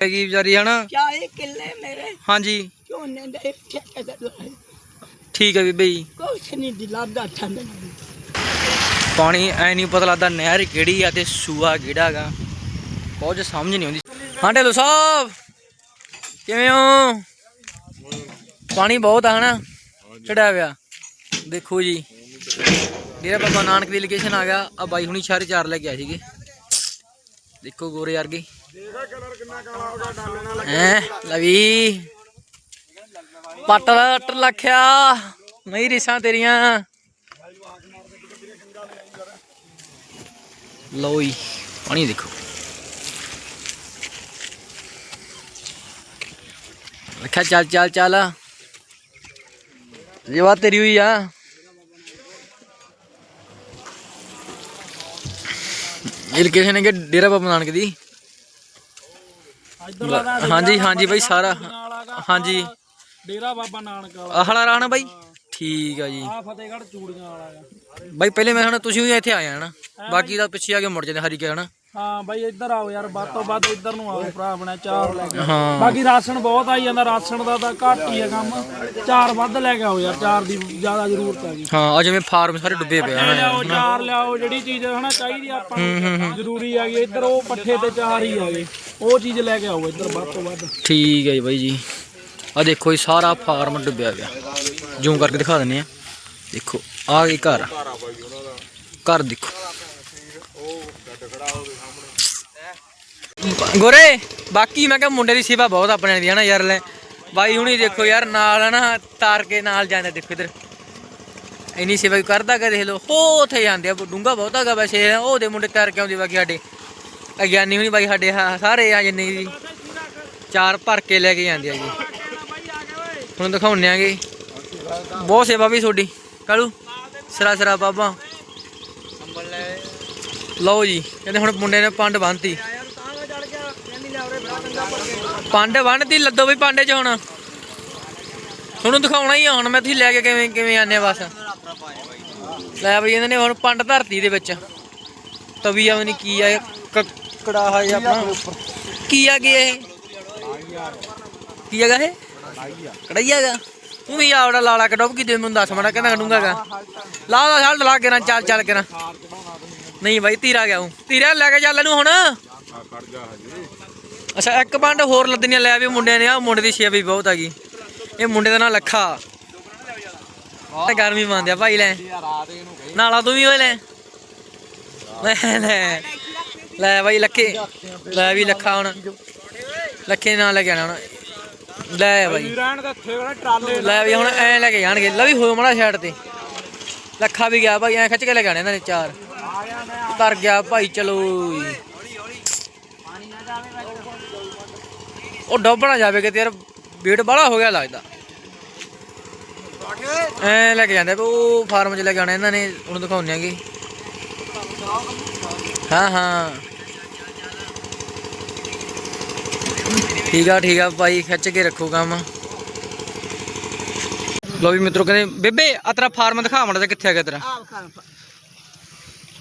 ਹੈਗੀ ਵਿਚਾਰੀ ਹਨਾ? 40 ਕਿੱਲੇ ਮੇਰੇ? ਹਾਂਜੀ। ਝੋਨੇ ਦੇ ਠੇਕੇ ਤੇ ਲਾਏ ਠੀਕ ਹੈ ਬੀਬੀ। ਜੀ ਕੁਛ ਨਹੀਂ ਦਿਲਾਦਾ ਠੰਡ ਪਾਣੀ ਐ ਨਹੀਂ ਪਤਾ ਲੱਗਦਾ ਨਹਿਰ ਕਿਹੜੀ ਆ ਤੇ ਸੂਆ ਕਿਹੜਾ ਹੈਗਾ ਕੁਝ ਸਮਝ ਨਹੀਂ ਆਉਂਦੀ। ਹਾਂ ਢੇਲੋ ਸਾਹਿਬ ਕਿਵੇਂ ਹੋ? ਪਾਣੀ ਬਹੁਤ ਆ ਹਨਾ? ਚੜਿਆ ਪਿਆ। ਦੇਖੋ ਜੀ। ਡੇਰਾ ਬਾਬਾ ਨਾਨਕ ਦੀ ਲੋਕੇਸ਼ਨ ਆ ਗਿਆ। ਆ ਬਾਈ ਹੁਣੀ ਸ਼ਹਿਰ ਚਾਰ ਲੈ ਕੇ ਆਏ ਸੀਗੇ। ਦੇਖੋ ਗੋਰੇ ਵਰਗੇ। ਹੈ? ਲਵੀ। ਪੱਟ ਲੱਟ ਲਖਿਆ। ਨਹੀਂ ਰਿਸਾਂ ਤੇਰੀਆਂ। ਲਓ ਜੀ, ਪਾਣੀ ਦੇਖੋ। ਰੱਖਿਆ, ਚੱਲ ਚੱਲ ਚੱਲ। ਇਹ ਬਾਤ ਤੇਰੀ ਹੋਈ ਆ। ਇਹ ਲੋਕੇਸ਼ਨ ਹੈ ਕਿ ਡੇਰਾ ਬਾਬਾ ਨਾਨਕ ਦੀ। ਹਾਂਜੀ ਹਾਂਜੀ ਬਾਈ ਸਾਰਾ ਹਾਂਜੀ। ਡੇਰਾ ਬਾਬਾ ਨਾਨਕ ਵਾਲਾ। ਆਹਲਾ ਰਾਣਾ ਬਾਈ? ਠੀਕ ਆ ਜੀ। ਆ ਫਤਿਹਗੜ੍ਹ ਚੂੜੀਆਂ ਵਾਲਾ ਬਾਈ ਪਹਿਲੇ ਮੈਂ ਹੁਣ ਤੁਸੀਂ ਵੀ ਇੱਥੇ ਆਏ ਆ ਨਾ ਬਾਕੀ ਦਾ ਪਿੱਛੇ ਆ ਕੇ ਮੁੜ ਜਾਂਦੇ ਹਰੀ ਕੇ ਹਨਾ ਹਾਂ ਬਾਈ ਇੱਧਰ ਆਓ ਯਾਰ ਵੱਧ ਤੋਂ ਵੱਧ ਇੱਧਰ ਨੂੰ ਆਓ ਭਰਾ ਆਪਣਾ ਚਾਰ ਲੈ ਕੇ। ਹਾਂ। ਬਾਕੀ ਰਾਸ਼ਨ ਬਹੁਤ ਆਈ ਜਾਂਦਾ ਰਾਸ਼ਨ ਦਾ ਤਾਂ ਘੱਟ ਹੀ ਆ ਕੰਮ। ਚਾਰ ਵੱਧ ਲੈ ਕੇ ਆਓ ਯਾਰ ਚਾਰ ਦੀ ਜ਼ਿਆਦਾ ਜ਼ਰੂਰਤ ਹੈਗੀ ਹਾਂ ਆ ਜਿਵੇਂ ਫਾਰਮ ਸਾਰੇ ਡੁੱਬੇ ਪਏ ਆ ਲਿਆਓ ਚਾਰ ਲਿਆਓ ਜਿਹੜੀ ਚੀਜ਼ ਹਨਾ ਚਾਹੀਦੀ ਆਪਾਂ ਨੂੰ ਜ਼ਰੂਰੀ ਹੈਗੀ ਇੱਧਰ ਉਹ ਪੱਠੇ ਤੇ ਚਾਰ ਹੀ ਆਗੇ ਉਹ ਚੀਜ਼ ਲੈ ਕੇ ਆਓ ਇੱਧਰ ਵੱਧ ਤੋਂ ਵੱਧ। ਠੀਕ ਹੈ ਜੀ ਬਾਈ ਜੀ। ਆ ਦੇਖੋ ਇਹ ਸਾਰਾ ਫਾਰਮ ਡੁੱਬਿਆ ਪਿਆ। ਜੂਮ ਕਰਕੇ ਦਿਖਾ ਦਿੰਨੇ ਆ। ਦੇਖੋ ਆ ਇਹ ਘਰ ਘਰ ਦੇਖੋ। ਗੋਰੇ, ਬਾਕੀ ਮੈਂ ਕਿਹਾ ਮੁੰਡੇ ਦੀ ਸੇਵਾ ਬਹੁਤ ਆਪਣੇ ਦੀ ਹਨਾ ਯਾਰ ਲੈ। ਬਾਈ ਹੁਣੀ ਦੇਖੋ ਯਾਰ, ਨਾਲ ਨਾ ਤਾਰ ਕੇ ਨਾਲ ਜਾਂਦੇ ਦੇਖੋ ਇਧਰ। ਇੰਨੀ ਸੇਵਾ ਕਰਦਾ ਕਿ ਦੇਖ ਲੋ ਹੋ, ਉੱਥੇ ਜਾਂਦੇ ਆ ਡੂੰਗਾ ਬਹੁਤਾ ਹੈਗਾ ਵੈਸੇ। ਉਹ ਮੁੰਡੇ ਤਾਰ ਕੇ ਆਉਂਦੇ ਬਾਕੀ ਸਾਡੇ। ਅਗਿਆਨੀ ਗਿਆਨੀ ਹੁਣੀ ਬਾਈ ਸਾਡੇ ਸਾਰੇ ਆ ਜਿੰਨੇ ਜੀ ਚਾਰ ਭਰ ਕੇ ਲੈ ਕੇ ਜਾਂਦੇ ਆ ਜੀ। ਹੁਣ ਦਿਖਾਉਣੇ ਆਗੇ। ਬਹੁਤ ਸੇਵਾ ਵੀ ਤੁਹਾਡੀ। ਕਾਲੂ, ਸਰਾ ਸਰਾ ਬਾਬਾ। ਲਓ ਜੀ, ਕਹਿੰਦੇ ਹੁਣ ਮੁੰਡੇ ਨੇ ਪੰਡ ਬੰਨਤੀ। ਪੰਡ ਬੰਨਤੀ ਲੱਦੋ ਵੀ ਪਾਂਡੇ ਚ ਹੁਣ। ਤੁਹਾਨੂੰ ਦਿਖਾਉਣਾ ਹੀ ਆ ਹੁਣ, ਮੈਂ ਤੁਸੀਂ ਲੈ ਕੇ ਕਿਵੇਂ ਕਿਵੇਂ ਆਨੇ ਬਸ। ਲੈ ਬਈ, ਇਹਨਾਂ ਨੇ ਹੁਣ ਪੰਡ ਧਰਤੀ ਦੇ ਵਿੱਚ। ਤਵੀ ਆ ਨਹੀਂ ਕੀ ਆ ਕੜਾਹਾ ਜਿਹਾ ਆਪਣਾ। ਕੀ ਆ ਗਿਆ ਇਹ? ਕੀ ਹੈਗਾ ਇਹ? ਕੜਾਈਆ ਹੈਗਾ। ਤੂੰ ਵੀ ਆਵੜਾ ਲਾਲਾ ਕਡੋਬ ਕੀ ਦੇ ਮੈਨੂੰ ਦੱਸ ਮੜਾ ਕਹਿੰਦਾ ਕਡੂੰਗਾਗਾ ਲਾ ਲਾ, ਛੱਡ, ਲਾ ਕੇ ਨਾ ਚੱਲ ਚੱਲ ਕੇ ਨਾ ਨਹੀਂ ਬਾਈ, ਤੀਰਾ ਗਿਆ ਹੂੰ। ਤੀਰਾ ਲੈ ਕੇ ਚੱਲ ਇਹਨੂੰ ਹੁਣ। ਅੱਛਾ, ਇੱਕ ਪੰਡ ਹੋਰ ਲੱਦਣੀਆਂ ਲੈ ਵੀ ਮੁੰਡਿਆਂ ਨੇ ਆ ਮੁੰਡੇ ਦੀ ਛੇ ਵੀ ਬਹੁਤ ਹੈਗੀ ਇਹ ਮੁੰਡੇ ਦਾ ਨਾਂ ਲੱਖਾ। ਤੇ ਗਰਮੀ ਮੰਨਦੇ ਆ, ਭਾਈ ਲੈ। ਨਾਲਾ ਤੂੰ ਵੀ ਹੋਏ ਲੈ। ਲੈ ਲੈ। ਲੈ ਲੱਖੇ। ਲੈ ਵੀ ਲੱਖਾ ਹੁਣ। ਲੱਖੇ ਨਾਲ ਲੈ ਕੇ ਆਣਾ ਹੁਣ। ਲੈ ਬਾਈ। ਲੈ ਵੀ ਹੁਣ ਐ ਲੈ ਕੇ ਜਾਣਗੇ। ਲੈ ਵੀ ਹੋਇਓ ਮੜਾ ਸਾਈਡ ਤੇ। ਲੱਖਾ ਵੀ ਗਿਆ ਭਾਈ, ਐ ਖਿੱਚ ਕੇ ਲੈ ਕੇ ਆਣੇ ਇਹਨਾਂ ਨੇ ਚਾਰ। ਤਰ ਗਿਆ ਭਾਈ, ਚਲੋ ਉਹ ਡੁੱਬ ਨਾ ਜਾਵੇ ਕਿ ਯਾਰ ਵੇਟ ਬੜਾ ਹੋ ਗਿਆ ਲੱਗਦਾ। ਐ ਲੈ ਕੇ ਜਾਂਦੇ ਉਹ ਫਾਰਮ 'ਚ ਲੈ ਕੇ ਆਣੇ ਇਹਨਾਂ ਨੇ ਹੁਣ ਦਿਖਾਉਂਦੇ ਆਂਗੇ। ਹਾਂ ਹਾਂ। ਠੀਕ ਆ ਠੀਕ ਆ ਭਾਈ ਖਿੱਚ ਕੇ ਰੱਖੋ ਕੰਮ। ਲੋ ਵੀ ਮਿੱਤਰੋ ਕਹਿੰਦੇ ਬੇਬੇ ਆ ਤੇਰਾ ਫਾਰਮ ਦਿਖਾ ਮੜਾ ਕਿੱਥੇ ਹੈਗਾ ਤੇਰਾ। ਆਪ ਖਾਣ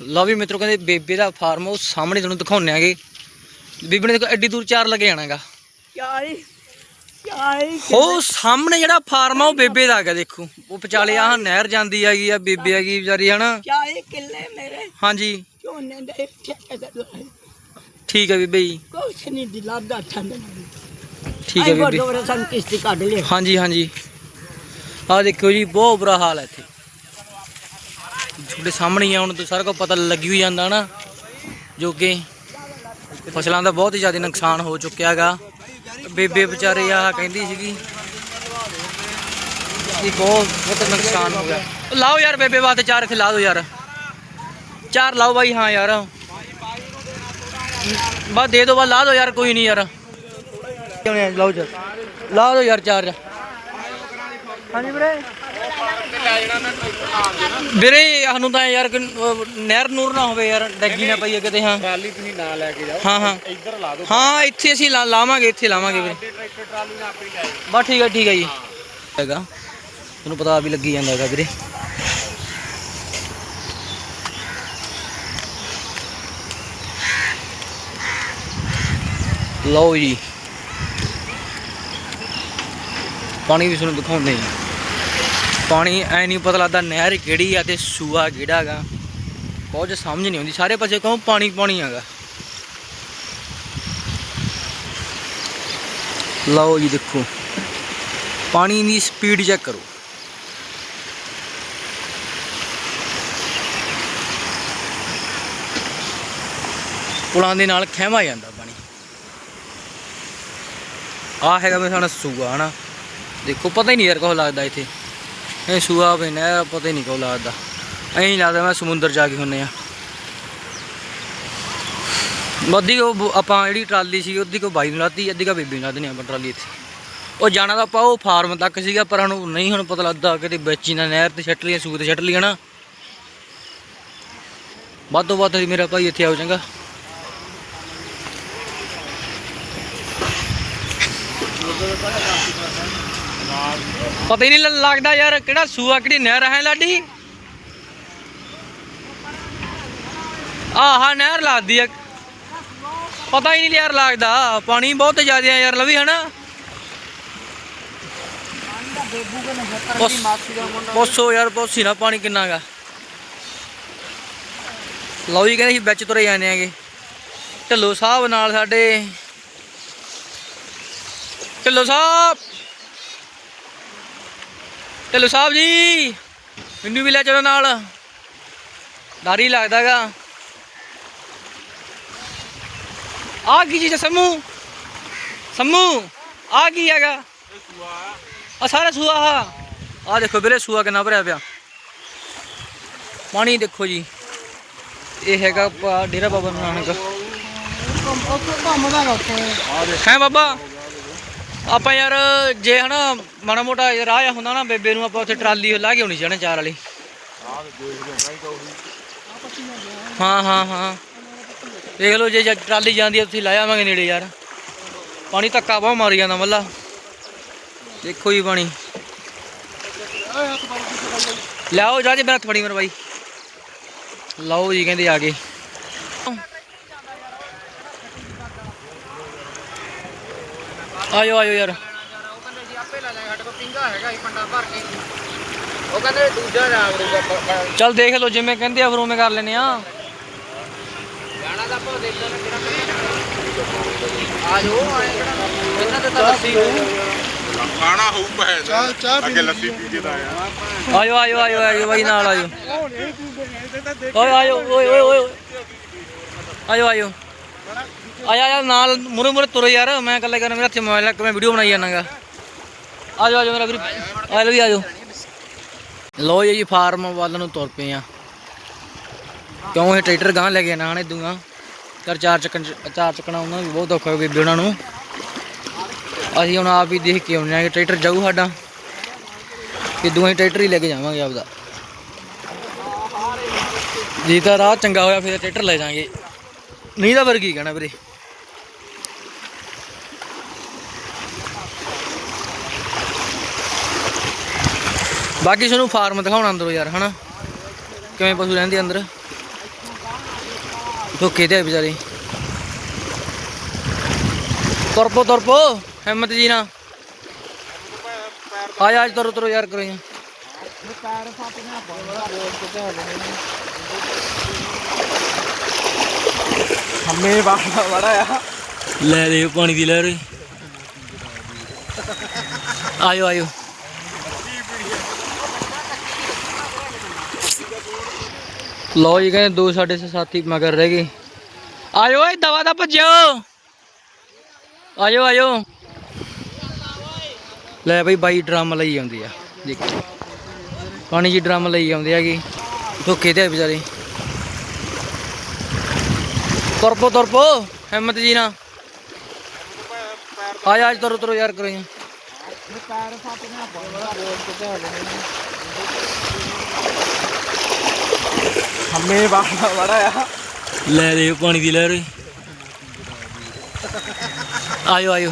ਲਓ ਵੀ ਮਿੱਤਰੋ ਕਹਿੰਦੇ ਬੇਬੇ ਦਾ ਫਾਰਮ ਉਹ ਸਾਹਮਣੇ ਤੁਹਾਨੂੰ ਦਿਖਾਉਂਦੇ ਆਂਗੇ। ਬੀਬੀ ਨੇ ਦੇਖੋ ਐਡੀ ਦੂਰ ਚਾਰ ਲੱਗੇ ਜਾਣਾਗਾ 40 40 ਉਹ ਸਾਹਮਣੇ ਜਿਹੜਾ ਫਾਰਮ ਆ ਉਹ ਬੇਬੇ ਦਾ ਹੈਗਾ ਦੇਖੋ। ਉਹ ਵਿਚਾਲੇ ਆਹ ਨਹਿਰ ਜਾਂਦੀ ਹੈਗੀ ਆ ਬੇਬੇ ਹੈਗੀ ਵਿਚਾਰੀ ਹਨਾ? 40 ਕਿੱਲੇ ਮੇਰੇ। ਹਾਂਜੀ। ਝੋਨੇ ਦੇ ਠੇਕੇ ਤੇ ਲਾਏ। ਠੀਕ ਹੈ ਬੀਬੇ ਜੀ। ਕੁਛ ਨਹੀਂ ਦਿਲਾਦਾ ਠੰਡ ਠੀਕ ਹੈ ਬੀਬੀ। ਗੁਰਦੁਆਰਾ ਸੰਗ ਕਿਸ਼ਤੀ ਕੱਢ ਲਿਆ ਹਾਂਜੀ ਹਾਂਜੀ। ਆਹ ਦੇਖਿਓ ਜੀ ਬਹੁਤ ਬੁਰਾ ਹਾਲ ਹੈ ਇੱਥੇ। ਤੁਹਾਡੇ ਸਾਹਮਣੇ ਹੀ ਆ ਹੁਣ ਤਾਂ ਸਾਰਾ ਕੁਝ ਪਤਾ ਲੱਗੀ ਹੋਈ ਜਾਂਦਾ ਨਾ ਜੋ ਕਿ ਫਸਲਾਂ ਦਾ ਬਹੁਤ ਹੀ ਜ਼ਿਆਦਾ ਨੁਕਸਾਨ ਹੋ ਚੁੱਕਿਆ ਹੈਗਾ। ਬੇਬੇ ਵਿਚਾਰੇ ਆ, ਕਹਿੰਦੀ ਸੀਗੀ ਕਿ ਬਹੁਤ ਬਹੁਤ ਨੁਕਸਾਨ ਹੋ ਗਿਆ। ਲਾਓ ਯਾਰ ਬੇਬੇ ਵਾਸਤੇ ਚਾਰ ਇੱਥੇ ਲਾ ਦਿਓ ਯਾਰ। ਚਾਰ ਲਾਓ ਬਾਈ, ਹਾਂ ਯਾਰ। ਬਸ ਦੇ ਦਿਓ, ਬਸ ਲਾ ਦਿਓ ਯਾਰ, ਕੋਈ ਨਹੀਂ ਯਾਰ। ਲਾਓ ਯਾਰ ਲਾ ਦਿਓ ਯਾਰ। ਚਾਰ ਹਾਂਜੀ ਵੀਰੇ। ਵੀਰੇ ਸਾਨੂੰ ਤਾਂ ਯਾਰ ਅਹ, ਨਹਿਰ ਨੂਰ ਨਾ ਹੋਵੇ ਯਾਰ ਡੱਗੀ ਨਾ ਪਈਏ ਕਿਤੇ ਹਾਂ। ਟਰਾਲੀ ਤੁਸੀਂ ਨਾ ਲੈ ਕੇ ਜਾਓ। ਹਾਂ ਹਾਂ। ਇੱਧਰ ਲਾ ਦਿਓ। ਹਾਂ ਇੱਥੇ ਅਸੀਂ ਲਾ- ਲਾਵਾਂਗੇ ਇੱਥੇ ਲਾਵਾਂਗੇ ਵੀਰੇ। ਟਰੈਕਟਰ ਟਰਾਲੀ ਨਾਲ ਆਪੇ ਜਾਏ ਬਸ ਠੀਕ ਹੈ ਠੀਕ ਹੈ ਜੀ। ਹੈਗਾ। ਤੁਹਾਨੂੰ ਪਤਾ ਵੀ ਲੱਗੀ ਜਾਂਦਾ ਹੈਗਾ ਵੀਰੇ। ਲਓ ਜੀ। ਪਾਣੀ ਵੀ ਤੁਹਾਨੂੰ ਦਿਖਾਉਂਦੇ ਆ ਪਾਣੀ ਐ ਨਹੀਂ ਪਤਾ ਲੱਗਦਾ ਨਹਿਰ ਕਿਹੜੀ ਆ ਤੇ ਸੂਆ ਕਿਹੜਾ ਹੈਗਾ। ਕੁਝ ਸਮਝ ਨਹੀਂ ਆਉਂਦੀ। ਸਾਰੇ ਪਾਸੇ ਕਹੋ ਪਾਣੀ ਪਾਣੀ ਹੈਗਾ। ਲਓ ਜੀ ਦੇਖੋ। ਪਾਣੀ ਦੀ ਸਪੀਡ ਚੈੱਕ ਕਰੋ। ਪੁਲਾਂ ਦੇ ਨਾਲ ਖਹਿਮਾ ਜਾਂਦਾ ਪਾਣੀ। ਆ ਹੈਗਾ ਮੇਰੇ ਸਾਡਾ ਸੂਆ, ਹਨਾ। ਦੇਖੋ, ਪਤਾ ਹੀ ਨਹੀਂ ਯਾਰ ਕੋ ਲੱਗਦਾ ਇੱਥੇ। ਇਹ ਸੂਆ ਵੀ ਪਤਾ ਹੀ ਨਹੀਂ ਕੋ ਲੱਗਦਾ। ਐਂ ਲੱਗਦਾ ਮੈਂ ਸਮੁੰਦਰ ਜਾ ਕੇ ਹੁੰਨੇ ਆ। ਅੱਧੀ ਉਹ ਆਪਾਂ ਜਿਹੜੀ ਟਰਾਲੀ ਸੀ ਅੱਧੀ ਕੋ ਬਾਈ ਨੂੰ ਲਾਤੀ, ਅੱਧੀ ਕੋ ਬੀਬੀ ਨੂੰ ਲਾਦਣੀ ਆਪਾਂ ਟਰਾਲੀ ਇੱਥੇ। ਉਹ ਜਾਣਾ ਤਾਂ ਆਪਾਂ ਉਹ ਫਾਰਮ ਤੱਕ ਸੀਗਾ, ਪਰ ਸਾਨੂੰ ਨਹੀਂ ਹੁਣ ਪਤਾ ਲੱਗਦਾ, ਕਿਤੇ ਵਿੱਚ ਹੀ ਨਾ ਨਹਿਰ ਤੇ ਛੱਟ ਲਈਆਂ ਸੂਏ ਤੇ ਛੱਟ ਲਈਆਂ ਨਾ। ਵੱਧ ਤੋਂ ਵੱਧ ਮੇਰਾ ਭਾਈ ਇੱਥੇ ਆਓ ਚੰਗਾ। ਪਤਾ ਹੀ ਨਹੀਂ ਲੱਗਦਾ ਯਾਰ ਕਿਹੜਾ ਸੂਆ, ਕਿਹੜੀ ਨਹਿਰ ਹੈ ਲਾਡੀ? ਆਹ ਨਹਿਰ ਲੱਗਦੀ ਆ। ਪਤਾ ਹੀ ਨਹੀਂ ਯਾਰ ਲੱਗਦਾ। ਪਾਣੀ ਬਹੁਤ ਜ਼ਿਆਦਾ ਆ ਯਾਰ ਲਵੀ, ਹਨਾ? ਪੋਸੋ ਯਾਰ ਪੋਸੀ ਨਾ ਪਾਣੀ ਕਿੰਨਾ ਗਾ ਲਓ ਜੀ, ਕਹਿੰਦੇ ਸੀ ਵਿੱਚ ਤੁਰੇ ਜਾਂਦੇ ਆਗੇ। ਢੱਲੋ ਸਾਹਿਬ ਨਾਲ ਸਾਡੇ। ਢੱਲੋ ਸਾਹਿਬ! ਢੱਲੋ ਸਾਹਿਬ ਜੀ ਮੈਨੂੰ ਵੀ ਲੈ ਚਲੋ ਨਾਲ। ਡਰ ਹੀ ਲੱਗਦਾਗਾ। ਆ ਕੀ ਹੈ ਸਮੂ? ਸਮੂ ਆ ਕੀ ਹੈਗਾ? ਆ ਸਾਰਾ ਸੂਆ ਆ। ਆ ਦੇਖੋ ਵੀਰੇ ਸੂਆ ਕਿੰਨਾ ਭਰਿਆ ਪਿਆ। ਪਾਣੀ ਦੇਖੋ ਜੀ। ਇਹ ਹੈਗਾ ਡੇਰਾ ਬਾਬਾ ਨਾਨਕ। ਹੈ ਬਾਬਾ? ਆਪਾਂ ਯਾਰ, ਜੇ ਹਨਾ ਮਾੜਾ ਮੋਟਾ ਰਾਹ ਜਿਹਾ ਹੁੰਦਾ ਨਾ ਬੇਬੇ ਨੂੰ, ਆਪਾਂ ਉੱਥੇ ਟਰਾਲੀ ਲਾ ਕੇ ਆਉਣੀ ਸੀ ਚਾਰ ਵਾਲੀ। ਹਾਂ ਹਾਂ ਹਾਂ। ਦੇਖ ਲਓ, ਜੇ ਟਰਾਲੀ ਜਾਂਦੀ ਆ, ਤੁਸੀਂ ਲੈ ਆਵਾਂਗੇ ਨੇੜੇ ਯਾਰ। ਪਾਣੀ ਧੱਕਾ ਬਹੁਤ ਮਾਰੀ ਜਾਂਦਾ ਮੱਲਾ। ਦੇਖੋ ਜੀ ਪਾਣੀ। ਲਿਆਓ, ਜਾ ਜੀ ਮੇਰਾ ਥੋੜੀ ਮਰ ਬਾਈ। ਲਓ ਜੀ, ਕਹਿੰਦੇ ਆ ਗਏ। ਆਇਓ ਆਇਓ ਯਾਰ। ਉਹ ਕਹਿੰਦੇ ਦੂਜਾ ਰਾਗ ਰੂਗਾ ਚੱਲ ਦੇਖ ਲਓ ਜਿਵੇਂ ਕਹਿੰਦੇ ਆ ਫਿਰ ਉਵੇਂ ਕਰ ਲੈਨੇ ਆ। ਜਾਣਾ ਤਾਂ ਆਪਾਂ ਦੇਖਣਾ ਕਿਹੜਾ ਆ ਜੋ ਆਏ ਕਿਹੜਾ ਇਹਨਾਂ ਤੇ ਤਾਂ ਲੱਸੀ ਹੋਊ ਖਾਣਾ ਹੋਊ ਭੈਣ। ਚਾਹ ਚਾਹ ਅੱਗੇ ਲੱਸੀ ਪੀ ਕੇ ਤਾਂ ਆਇਆ। ਆਇਓ ਆਇਓ ਆਇਓ ਆਇਓ ਬਾਈ ਨਾਲ ਆਇਓ। ਓਏ ਆਇਓ ਓਏ ਓਏ ਓਏ। ਆਇਓ ਆਇਓ। ਆਇਆ ਆਇਆ ਨਾਲ ਮੁਰੇ ਮੁਰੇ ਤੁਰੇ ਯਾਰ। ਮੈਂ ਇਕੱਲੇ ਕਰ ਮੇਰਾ ਹੱਥ ਮੋਬਾਈਲ ਹੈ ਮੈਂ ਵੀਡੀਓ ਬਣਾਈ ਜਾਣਾਗਾ। ਆ ਆਜੋ ਮੇਰਾ ਵੀਰ। ਆ ਲਓ ਜੀ ਆਜੋ ਲੋ ਜੀ ਫਾਰਮ ਵੱਲ ਨੂੰ ਤੁਰ ਪਏ ਆ। ਕਿਉਂ ਇਹ ਟਰੈਕਟਰ ਗਾਂ ਲੈ ਕੇ ਆਣਾ ਹਣੇ ਦੂਗਾ ਕਰ ਚਾਰ ਚੱਕਣ ਚਾਰ ਚੱਕਣਾ ਉਹਨਾਂ ਨੂੰ ਵੀ ਬਹੁਤ ਔਖਾ ਹੋ ਬੀਬੀ ਉਹਨਾਂ ਨੂੰ। ਅਸੀਂ ਹੁਣ ਆਪ ਹੀ ਦੇਖ ਕੇ ਆਉਂਦੇ ਆ ਕਿ ਟਰੈਕਟਰ ਜਾਊ ਸਾਡਾ। ਕਿ ਦੋਵੇਂ ਟਰੈਕਟਰ ਹੀ ਲੈ ਕੇ ਜਾਵਾਂਗੇ ਆਪਦਾ। ਜੇ ਤਾਂ ਰਾਹ ਚੰਗਾ ਹੋਇਆ, ਫਿਰ ਟਰੈਕਟਰ ਲੈ ਜਾਾਂਗੇ। ਨਹੀਂ ਤਾਂ ਫਿਰ ਕੀ ਕਹਿਣਾ ਵੀਰੇ? ਬਾਕੀ ਤੁਹਾਨੂੰ ਫਾਰਮ ਦਿਖਾਉਣਾ ਅੰਦਰੋਂ ਯਾਰ ਹਨਾ? ਕਿਵੇਂ ਪਸ਼ੂ ਰਹਿੰਦੇ ਅੰਦਰ? ਧੋਕੇ ਤੇ ਵਿਚਾਰੇ। ਤੁਰਪੋ ਤੁਰਪੋ ਹਿੰਮਤ ਜੀ ਨਾ ਆ ਜਾ ਅੱਜ ਤੁਰੋ ਤੁਰੋ ਯਾਰ ਕਰੋ ਜੀ ਹਮੇ ਬਾਬਾ ਬੜਾ ਆ ਲੈ ਦੇ ਪਾਣੀ ਦੀ ਲਹਿਰ। ਆਇਓ ਆਇਓ। ਲੋ ਜੀ, ਕਹਿੰਦੇ ਦੋ ਸਾਡੇ ਸਾਥੀ ਮਗਰ ਰਹਿ ਗਏ। ਆਇਓ ਏ ਦਵਾ ਦਾ ਭੱਜਿਓ। ਆਇਓ ਆਇਓ। ਲੈ ਬਈ, ਬਾਈ ਡਰਮ ਲਈ ਆਉਂਦੀ ਆ। ਦੇਖੋ। ਪਾਣੀ ਜੀ ਡਰਮ ਲਈ ਆਉਂਦੇ ਹੈਗੇ। ਧੋਕੇ ਤੇ ਵਿਚਾਰੇ। ਤੁਰਪੋ ਤੁਰਪੋ, ਹਿੰਮਤ ਜੀ ਨਾ ਆ ਜਾ, ਅੱਜ ਤੁਰੋ ਤੁਰੋ ਯਾਰ ਕਰੋ ਜੀ ਹਮੇ ਬਾਬਾ ਬੜਾ ਆ ਲੈ ਦੇ, ਪਾਣੀ ਦੀ ਲਹਿਰ ਆਇਓ ਆਇਓ।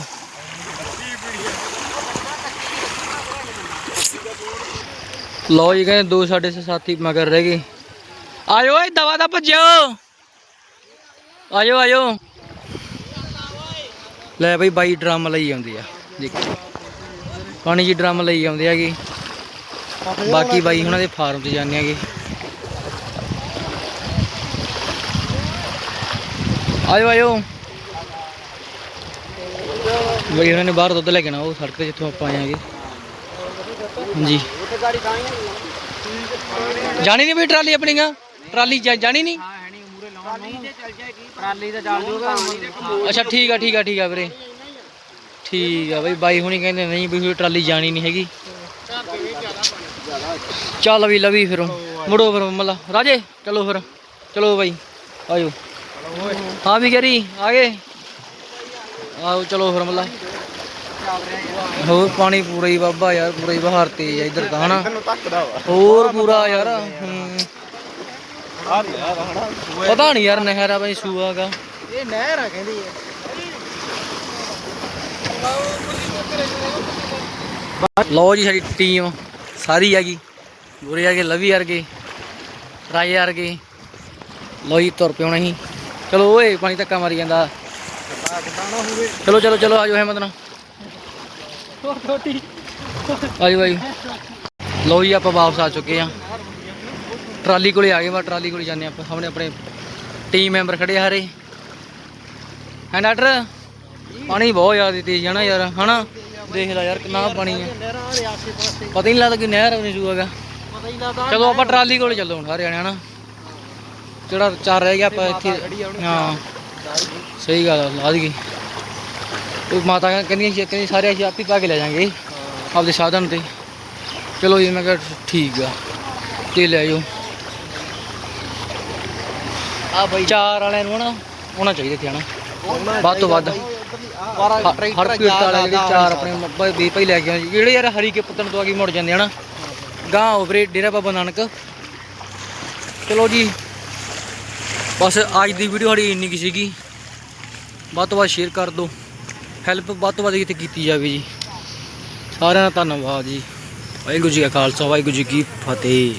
ਲੋ ਜੀ, ਕਹਿੰਦੇ ਦੋ ਸਾਡੇ ਸਾਥੀ ਮਗਰ ਰਹਿ ਗਏ। ਆਇਓ ਏ ਦਵਾ ਦਾ ਭੱਜਿਓ। ਆਇਓ ਆਇਓ। ਲੈ ਬਈ, ਬਾਈ ਡਰਮ ਲਈ ਆਉਂਦੇ ਆ। ਦੇਖੋ। ਪਾਣੀ ਜੀ ਡਰਮ ਲਈ ਆਉਂਦੇ ਹੈਗੇ। ਬਾਕੀ ਬਾਈ ਉਹਨਾਂ ਦੇ ਫਾਰਮ ਚ ਜਾਂਦੇ ਹੈਗੇ। ਆਇਓ ਆਇਓ ਬਈ ਉਹਨਾਂ ਨੇ ਬਾਹਰ ਦੁੱਧ ਲੈ ਕੇ ਆਉਣਾ, ਉਹ ਸੜਕ ਤੇ ਜਿੱਥੋਂ ਆਪਾਂ ਆਏ ਆਂਗੇ ਹਾਂਜੀ। ਜਾਣੀ ਨਹੀਂ ਬਈ ਟਰਾਲੀ ਆਪਣੀਆਂ ਟਰਾਲੀ ਜਾ- ਜਾਣੀ ਨਹੀਂ? ਟਰਾਲੀ ਤੇ ਚੱਲ ਜੂਗਾ ਅੱਛਾ, ਠੀਕ ਆ ਠੀਕ ਆ ਠੀਕ ਆ ਵੀਰੇ। ਠੀਕ ਆ ਬਈ, ਬਾਈ ਹੁਣੀ ਕਹਿੰਦੇ ਨਹੀਂ ਵੀ ਟਰਾਲੀ ਜਾਣੀ ਨਹੀਂ ਹੈਗੀ। ਚੱਲ ਵੀ ਲਵੀ ਫਿਰ, ਮੁੜੋ ਫਿਰ ਮੱਲਾ। ਰਾਜੇ, ਚਲੋ ਫਿਰ। ਚਲੋ ਬਾਈ ਆਇਓ ਹਾਂ ਵੀ ਕਰੀ ਆ ਗਏ। ਆਓ ਚਲੋ ਫਿਰ ਮੱਲਾ। ਹੋਰ ਪਾਣੀ ਪੂਰਾ ਹੀ ਬਾਬਾ ਯਾਰ ਪੂਰਾ ਹੀ ਬਹਾਰ ਤੇਜ਼ ਆ ਇੱਧਰ ਤਾਂ ਹਨਾ? ਹੋਰ ਪੂਰਾ ਯਾਰ ਹੂੰ। ਪਤਾ ਨਹੀਂ ਯਾਰ ਨਹਿਰ ਆ ਬਈ ਸੂਆਗਾ ਇਹ ਨਹਿਰ ਆ ਕਹਿੰਦੀ ਲਓ ਜੀ ਸਾਡੀ ਟੀਮ ਸਾਰੀ ਆ ਗਈ। ਗੁਰੇ ਆ ਗਏ ਲਵੀ ਵਰਗੇ ਰਾਜੇ ਵਰਗੇ। ਲਓ ਜੀ ਤੁਰ ਪਿਉਣਾ ਸੀ ਚਲੋ ਓਏ, ਪਾਣੀ ਧੱਕਾ ਮਾਰੀ ਜਾਂਦਾ। ਚਲੋ ਚਲੋ ਚਲੋ ਆਜੋ ਹਿੰਮਤ ਨਾਲ। ਆਜੋ ਆਜੋ ਲਓ ਜੀ, ਆਪਾਂ ਵਾਪਸ ਆ ਚੁੱਕੇ ਆ ਟਰਾਲੀ ਕੋਲੇ ਆ ਗਏ ਵਾ ਟਰਾਲੀ ਕੋਲੇ ਜਾਂਦੇ ਆਪਾਂ। ਸਾਹਮਣੇ ਆਪਣੇ ਟੀਮ ਮੈਂਬਰ ਖੜੇ ਆ ਹਰੇ ਹੈ, ਡਾਕਟਰ? ਪਾਣੀ ਬਹੁਤ ਜ਼ਿਆਦਾ ਤੇਜ਼ ਆ ਨਾ ਯਾਰ? ਹਨਾ? ਦੇਖ ਲੈ ਯਾਰ, ਕਿੰਨਾ ਪਾਣੀ ਆ। ਪਤਾ ਹੀ ਨਹੀਂ ਲੱਗਦਾ ਕਿ ਨਹਿਰ ਨਹੀਂ ਸੂਆਗਾ ਚਲੋ, ਆਪਾਂ ਟਰਾਲੀ ਕੋਲ ਚੱਲੋ ਹੁਣ ਸਾਰੇ ਜਾਣੇ ਹਨਾ? ਜਿਹੜਾ ਚਾਰ ਰਹਿ ਗਿਆ ਆਪਾਂ ਇੱਥੇ ਹਾਂ। ਸਹੀ ਗੱਲ ਆ, ਲਾ ਦਈਏ। ਉਹ ਮਾਤਾ ਕਹਿੰਦੀਆਂ ਸੀ ਕਹਿੰਦੀ ਸਾਰੇ ਅਸੀਂ ਆਪ ਹੀ ਪਾ ਕੇ ਲੈ ਜਾਾਂਗੇ। ਆਪਦੇ ਸਾਧਨ ਤੇ। ਚਲੋ ਜੀ ਮੈਂ ਕਿਹਾ ਠੀਕ ਆ। ਤੇ ਲੈ ਜਾਓ। ਆ ਬਈ। ਚਾਰ ਵਾਲਿਆਂ ਨੂੰ ਨਾ ਹੋਣਾ ਚਾਹੀਦਾ ਇੱਥੇ ਹਨਾ। ਵੱਧ ਤੋਂ ਵੱਧ। ਹਰ ਪੀੜ ਵਾਲੇ ਜਿਹੜੇ ਚਾਰ ਆਪਣੇ ਵੀ ਭਾਈ ਲੈ ਕੇ ਆਉਣ ਜਿਹੜੇ ਯਾਰ ਹਰੀ ਕੇ ਪੁੱਤਨ ਤੋਂ ਆ ਕੇ ਮੁੜ ਜਾਂਦੇ ਹਨਾ। ਗਾਂ ਉਪਰੇ ਡੇਰਾ ਬਾਬਾ ਨਾਨਕ। ਚਲੋ ਜੀ। ਬਸ ਅੱਜ ਦੀ ਵੀਡੀਓ ਸਾਡੀ ਇੰਨੀ ਕੀ ਸੀਗੀ। ਵੱਧ ਤੋਂ ਵੱਧ ਸ਼ੇਅਰ ਕਰ ਦਿਓ। ਹੈਲਪ ਵੱਧ ਤੋਂ ਵੱਧ ਇੱਥੇ ਕੀਤੀ ਜਾਵੇ ਜੀ। ਸਾਰਿਆਂ ਦਾ ਧੰਨਵਾਦ ਜੀ। ਵਾਹਿਗੁਰੂ ਜੀ ਕਾ ਖਾਲਸਾ, ਵਾਹਿਗੁਰੂ ਜੀ ਕੀ ਫਤਿਹ।